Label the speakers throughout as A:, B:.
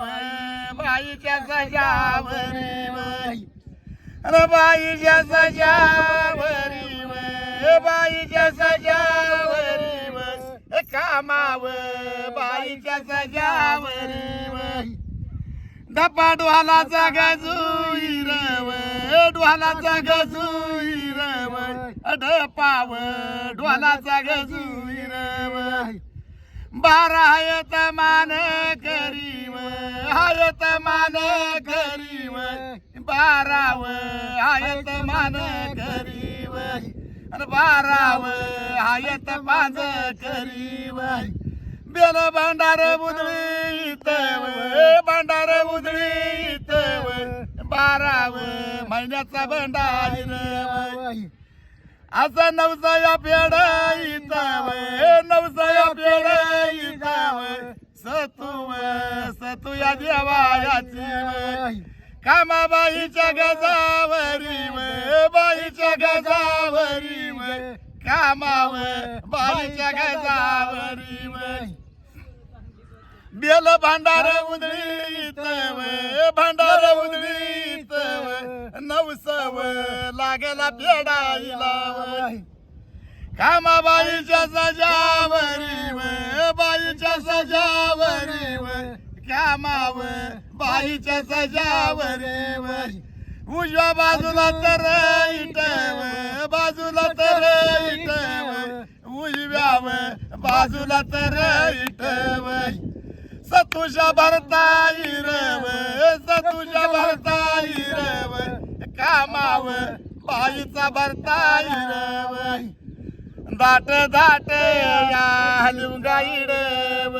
A: बाईच्या सजावरी वय अरे बाईच्या सजावरी वय बाईच्या सजावरी वय कामाव बाईच्या सजावरी वय डपा डोहालाचा गजूई रव डोहालाचा गजूई रव डपाव डोहालाचा गजूई रव बारा हायत आयत मान करीव बाराव आयत मान गरीब. अरे बाराव आयत माझ करीव बेल भांडार बुदळी तव भांडार बुदळी तव बाराव महिन्याचा भंडार असा नवसाया पेड इताव नवसाया पेड इताव सतुव तुया देवायाची कामाबाईच्या गजावरी बाईच्या गजावरी व कामाव बाईच्या गजावरी बेल भांडार उदळीत भांडार उदळीत नवसव लागला पेडाईला व कामाबाईच्या सजावरी व बाईच्या सजा माव बाईच्या सजावर व उजव्या बाजूला तर इटव बाजूला तर इटव उजव्याव बाजूला तर इटव सतुषा भरता इरव सतुषा भरता इरव कामाव बाईचा भरता इरव दाट दाट या लिंगाईडव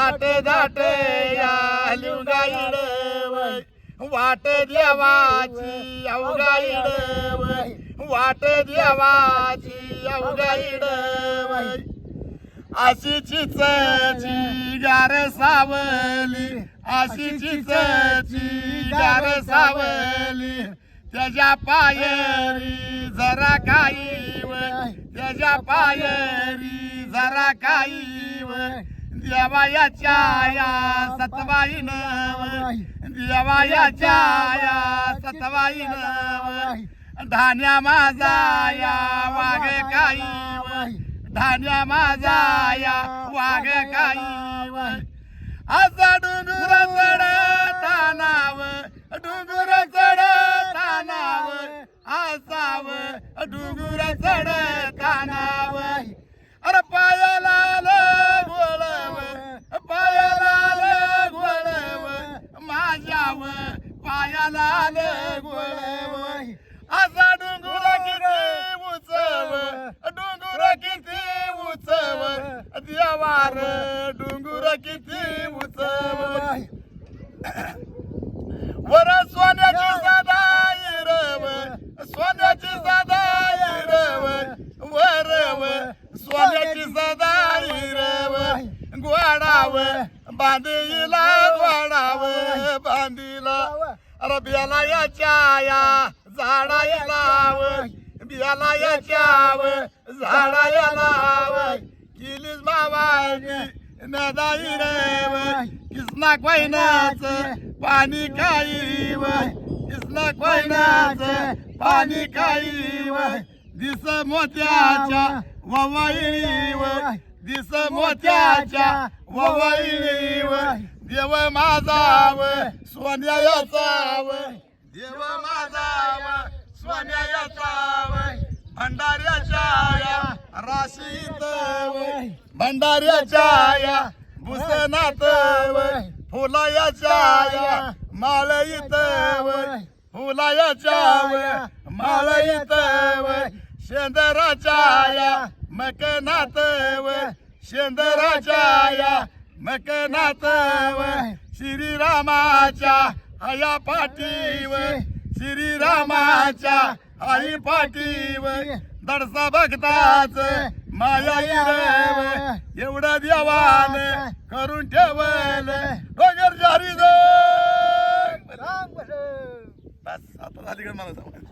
A: दाट दाट या लिंगाईडव वाट देवाची अवगाईडव वाट देवाची अवघाईड अशी चिचची गार सावली. अशीची चिचची गार सावली. त्याच्या पायरी जरा काही त्याच्या पायरी जरा काही देवायाच्या या सतवाई नव देवायाच्या या सतवाई नव धान्या माझा या वाघ काही धान्या माझा या वाघ काही वय असा डुंगुर चढतानाव डुंगुर चढतानाव असाव डुंगुर चढ गोडाव बांधीला गोडाव बांधीला अरे बियाला याच्या झाडा लाव बियाला याच्याव झाडा लाव किलीस मावानी नदाई रेव किसना कोयनाच पाणी खाईव किसना कोयनाच पाणी खाईव दिस मोत्याच्या ववाईव दिस मोत्याच्या ववाईव देव माझाव सोन्या याचाव. देव माझाव सोन्या याचाव. भंडाऱ्याच्या राशीत भंडाऱ्याच्या भूषणात फुलायाच्या वय फुलायाच्या वय शेंदराच्या वय शेंदराच्या वय श्रीरामाच्या हया पाठीव श्रीरामाच्या आई पाठीव दडसा भक्ताच माया इरव एवढं देवान करून ठेवल डोगर जारी बस आता झाली मला सांग